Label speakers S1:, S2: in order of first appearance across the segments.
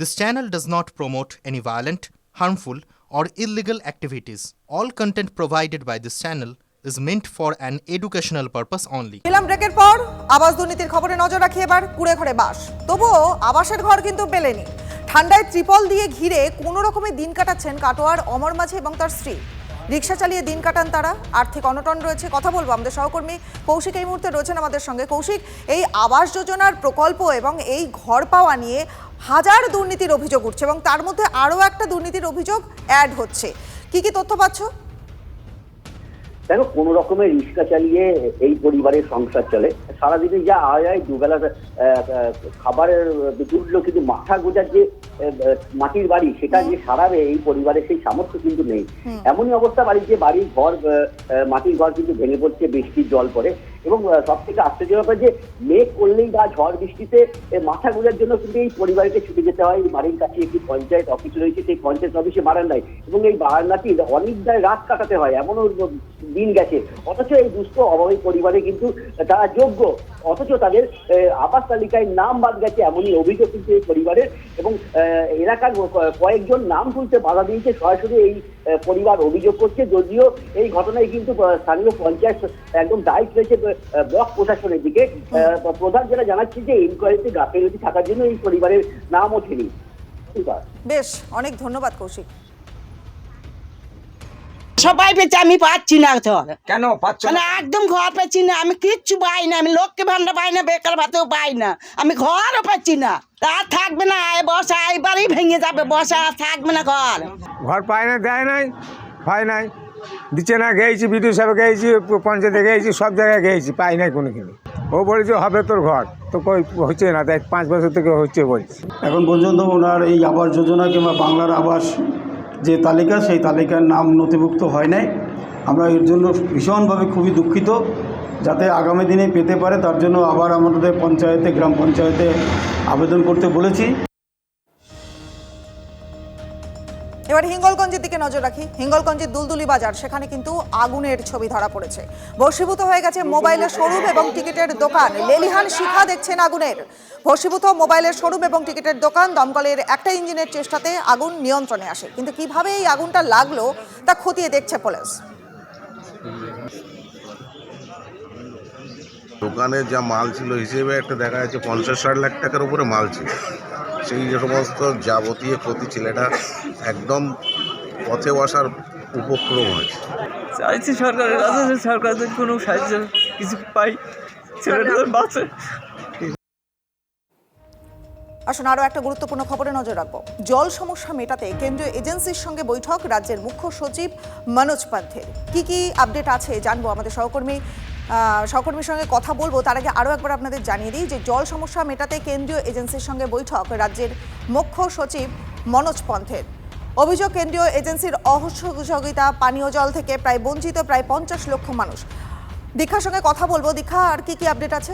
S1: This channel does not promote any violent, harmful, or illegal activities. All content provided by this channel is meant for an educational purpose only.
S2: নিলাম ব্রেকের পর আবাস দুর্নীতির খবরে নজর রাখি এবার কুড়ে ঘরে বাস। তবুও আবাসের ঘর কিন্তু পেলেনি ঠান্ডায় ত্রিপল দিয়ে ঘিরে কোনো রকমে দিন কাটাচ্ছেন কাটোয়ার অমর মাঝি এবং তার স্ত্রী। রিক্সা চালিয়ে দিন কাটান তারা। আর্থিক অনটন রয়েছে কথা বলব আমাদের সহকর্মী কৌশিক এই মুহূর্তে রয়েছেন আমাদের সঙ্গে। কৌশিক এই আবাস যোজনার প্রকল্প এবং এই ঘর পাওয়া নিয়ে হাজার দুর্নীতির অভিযোগ উঠছে এবং তার মধ্যে আরও একটা দুর্নীতির অভিযোগ অ্যাড হচ্ছে। কি কি তথ্য পাচ্ছ?
S3: দেখো কোনো রকমের রিক্সা চালিয়ে এই পরিবারের সংসার চলে। সারাদিনে যা আয় হয় দুবেলা খাবারের জুটলো কিন্তু মাথা গোজার যে মাটির বাড়ি সেটা যে সারাবে এই পরিবারের সেই সামর্থ্য কিন্তু নেই। এমনই অবস্থা বাড়ির যে বাড়ির ঘর মাটির ঘর কিন্তু ভেঙে পড়ছে বৃষ্টির জল পড়ে। এবং সব থেকে আশ্চর্য ব্যাপার যে, মেঘ করলেই বা ঝড় বৃষ্টিতে মাথা গোজার জন্য কিন্তু এই পরিবারকে ছুটে যেতে হয়। বাড়ির কাছে একটি পঞ্চায়েত অফিস রয়েছে, সেই পঞ্চায়েত অফিসে বারান্দায়। এবং এই বারান্দাটি অনেকটাই রাত কাটাতে হয়, এমনও দিন গেছে। অথচ এই দুস্থ অভাবী পরিবারে কিন্তু তারা যোগ্য। অথচ তাদের আবাস তালিকায় নাম বাদ গেছে এমনই অভিযোগ কিন্তু এই পরিবারের এবং এলাকার কয়েকজন নাম তুলতে বাধা দিয়েছে। সরাসরি এই পরিবার অভিযোগ করছে। যদিও এই ঘটনায় কিন্তু স্থানীয় পঞ্চায়েত একদম দায়িত্ব রয়েছে ব্লক প্রশাসনের দিকে। প্রধান যারা জানাচ্ছে যে ইনকোয়ারিতে গাফিলতি থাকার জন্য এই পরিবারের নাম ওঠেনি
S2: বেশ, অনেক ধন্যবাদ কৌশিক।
S4: সবাই পেয়েছে আমি পাচ্ছি না ধর
S5: কেন পাচ্ছ
S4: মানে
S5: না
S4: একদম ঘর পাচ্ছি না আমি কিচ্ছু পাই না আমি লোককে ভান্ডার পাই না বেকার ভাতেও পাই না। আমি ঘরও পাচ্ছি না। আর থাকবে না এ বসা এবারই ভেঙে যাবে বসা আর থাকবে না ঘর।
S5: ঘর পায় না দেয় নাই হয় নাই। দিচ্ছে না গেয়েছি বিডিও সাহেব গেয়েছি পঞ্চায়েতে গেয়েছি সব জায়গায় গেয়েছি পাই নাই কোনো কিছু। ও বলেছে হবে তোর ঘর। তো কই হচ্ছে না তাই পাঁচ বছর থেকে হচ্ছে বলছে।
S6: এখন পর্যন্ত ওনার এই আবাস যোজনা কিংবা বাংলার আবাস যে তালিকা, সেই তালিকার নাম নথিভুক্ত হয় নাই। আমরা এর জন্য ভীষণভাবে খুবই দুঃখিত, যাতে আগামী দিনে পেতে পারে। তার জন্য আবার আমাদের পঞ্চায়েতে, গ্রাম পঞ্চায়েতে আবেদন করতে বলেছি।
S2: এবার হিঙ্গলগঞ্জের দিকে নজর রাখি। হিঙ্গলগঞ্জের দুলদুলি বাজার, সেখানে কিন্তু আগুনের ছবি ধরা পড়েছে। ভস্মীভূত হয়ে গেছে মোবাইলের শোরুম এবং টিকিটের দোকান। লেলিহান শিখা দেখছেন আগুনের। ভস্মীভূত মোবাইলের শোরুম এবং টিকিটের দোকান, দমকলের একটা ইঞ্জিনের চেষ্টাতে আগুন নিয়ন্ত্রণে আসে। কিন্তু কীভাবে এই আগুনটা লাগল, তা খতিয়ে দেখছে পুলিশ।
S7: দোকানে যা মাল ছিল, হিসেবে একটা দেখা যাচ্ছে পঞ্চাশ ষাট লাখ টাকার উপরে মাল ছিল। সেই সমস্ত যাবতীয় ক্ষতি ছেলেটা একদম পথে বসার উপক্রম হয়েছে।
S8: চাইছি সরকারের কাছে সরকার যদি কোনো সাহায্য কিছু পাই ছেলেটা বাঁচে।
S2: আসুন আরও একটা গুরুত্বপূর্ণ খবরে নজর রাখব। জল সমস্যা মেটাতে কেন্দ্রীয় এজেন্সির সঙ্গে বৈঠক রাজ্যের মুখ্য সচিব মনোজ পান্থের কি কি আপডেট আছে জানব আমাদের সহকর্মী সহকর্মীর সঙ্গে কথা বলব। তার আগে আরও একবার আপনাদের জানিয়ে দিই যে জল সমস্যা মেটাতে কেন্দ্রীয় এজেন্সির সঙ্গে বৈঠক রাজ্যের মুখ্য সচিব মনোজ পন্থের। অভিযোগ, কেন্দ্রীয় এজেন্সির অসহযোগিতা, পানীয় জল থেকে প্রায় বঞ্চিত প্রায় পঞ্চাশ লক্ষ মানুষ। দীক্ষার সঙ্গে কথা বলব। দীক্ষা, আর কি কি আপডেট আছে?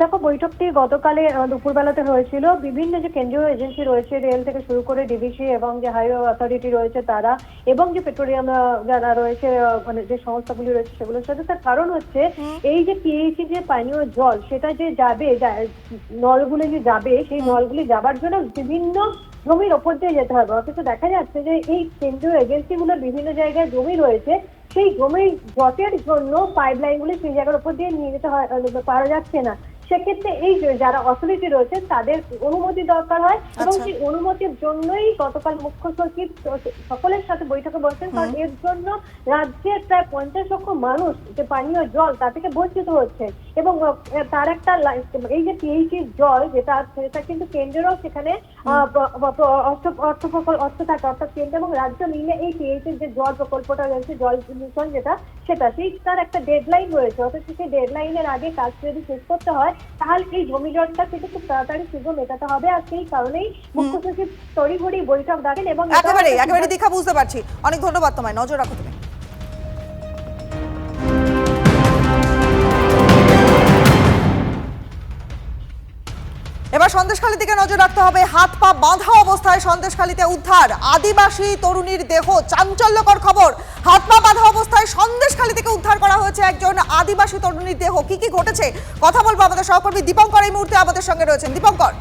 S9: দেখো বৈঠকটি গতকালে দুপুরবেলাতে হয়েছিল। বিভিন্ন যে কেন্দ্রীয় এজেন্সি রয়েছে রেল থেকে শুরু করে ডিভিসি এবং যে হাইওয়ে অথরিটি রয়েছে তারা এবং যে পেট্রোলিয়াম যারা রয়েছে মানে যে সংস্থাগুলি রয়েছে সেগুলোর সাথে তার কারণ হচ্ছে এই যে পিএইচি যে পানীয় জল সেটা যে যাবে নলগুলো যে যাবে সেই নলগুলি যাবার জন্য বিভিন্ন জমির ওপর দিয়ে যেতে হবে। অথচ দেখা যাচ্ছে যে এই কেন্দ্রীয় এজেন্সিগুলোর বিভিন্ন জায়গায় জমি রয়েছে সেই জমির জটের জন্য পাইপ লাইনগুলি সেই জায়গার উপর দিয়ে নিয়ে যেতে হয় পারা যাচ্ছে না। সেক্ষেত্রে এই যারা অথরিটি রয়েছে তাদের অনুমতি দরকার হয় এবং
S2: আচ্ছা।
S9: সেই অনুমতির জন্যই গতকাল মুখ্য সচিব সকলের সাথে বৈঠকে বসেন। কারণ এর জন্য রাজ্যের প্রায় পঞ্চাশ লক্ষ মানুষ যে পানীয় জল তা থেকে বঞ্চিত হচ্ছে এবং তার একটা এই যে পিএইচির জল যেটা সেটা কিন্তু কেন্দ্রেরও সেখানে অর্থ প্রকল্প অর্থ থাকে অর্থাৎ কেন্দ্র এবং রাজ্য মিলে এই পিএইচির যে জল প্রকল্পটা রয়েছে জল মিশন যেটা সেটা সেই তার একটা ডেডলাইন রয়েছে। অথচ সেই ডেডলাইনের আগে কাজ যদি শেষ করতে হয় তাহলে এই জমি জটটা থেকে খুব তাড়াতাড়ি সুযোগ মেটাতে হবে আর সেই কারণেই মুখ্য সচিব তড়িঘড়ি বৈঠক ডাকেন এবং
S2: একেবারে একেবারে দীক্ষা বুঝতে পারছি। অনেক ধন্যবাদ তোমায়। নজর রাখো তুমি। এবার সন্দেশখালীর দিকে নজর রাখতে হবে। হাত পা বাঁধা অবস্থায় সন্দেশখালীতে উদ্ধার। আদিবাসী তরুণীর দেহ, চাঞ্চল্যকর খবর। হাত পা বাঁধা অবস্থায় সন্দেশখালী থেকে উদ্ধার করা হয়েছে একজন আদিবাসী তরুণীর দেহ। কি কি ঘটেছে? কথা বলব আমাদের সহকর্মী দীপঙ্কর এই মুহূর্তে আমাদের সঙ্গে রয়েছেন। দীপঙ্কর।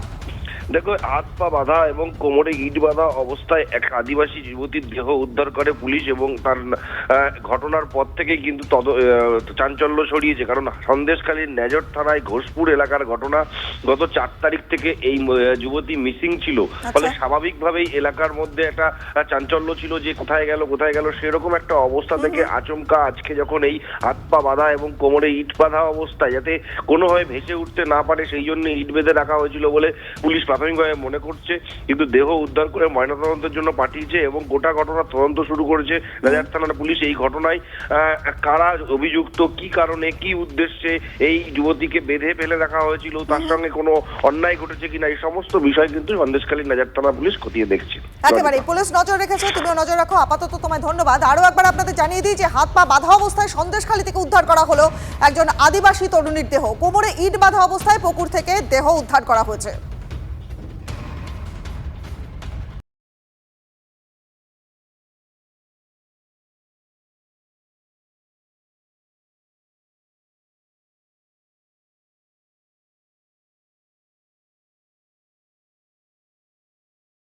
S10: দেখো হাত পা বাঁধা এবং কোমরে ইট বাঁধা অবস্থায় এক আদিবাসী যুবতীর দেহ উদ্ধার করে পুলিশ এবং তার ঘটনার পর থেকে কিন্তু তদ চাঞ্চল্য ছড়িয়েছে। কারণ সন্দেশখালীর নেজর থানায় ঘোষপুর এলাকার ঘটনা গত চার তারিখ থেকে এই যুবতী মিসিং ছিল। ফলে স্বাভাবিকভাবেই এলাকার মধ্যে একটা চাঞ্চল্য ছিল যে কোথায় গেল কোথায় গেল সেরকম একটা অবস্থা থেকে আচমকা আজকে যখন এই হাত পা বাঁধা এবং কোমরে ইট বাঁধা অবস্থায় যাতে কোনোভাবে ভেসে উঠতে না পারে সেই জন্য ইট বেঁধে রাখা হয়েছিল বলে পুলিশ প্রাথমিকভাবে মনে করছে কিন্তু দেহ উদ্ধার করে ময়নাতদন্তের জন্য পাঠিয়েছে এবং গোটা ঘটনার তদন্ত শুরু করেছে রাজার থানার পুলিশ। এই ঘটনায় কারা অভিযুক্ত কি কারণে কি উদ্দেশ্যে এই যুবতীকে বেঁধে ফেলে রাখা হয়েছিল তার সঙ্গে কোনো অন্যায় ঘটেছে কিনা এই সমস্ত বিষয় কিন্তু সন্দেশকালী নাজার থানা পুলিশ খতিয়ে দেখছে।
S2: একেবারে পুলিশ নজর রেখেছে তুমিও নজর রাখো আপাতত তোমায় ধন্যবাদ। আরও একবার আপনাদের জানিয়ে দিই যে হাত পা বাঁধা অবস্থায় সন্দেশখালী থেকে উদ্ধার করা হলো একজন আদিবাসী তরুণীর দেহ। কোমরে ইট বাঁধা অবস্থায় পুকুর থেকে দেহ উদ্ধার করা হয়েছে।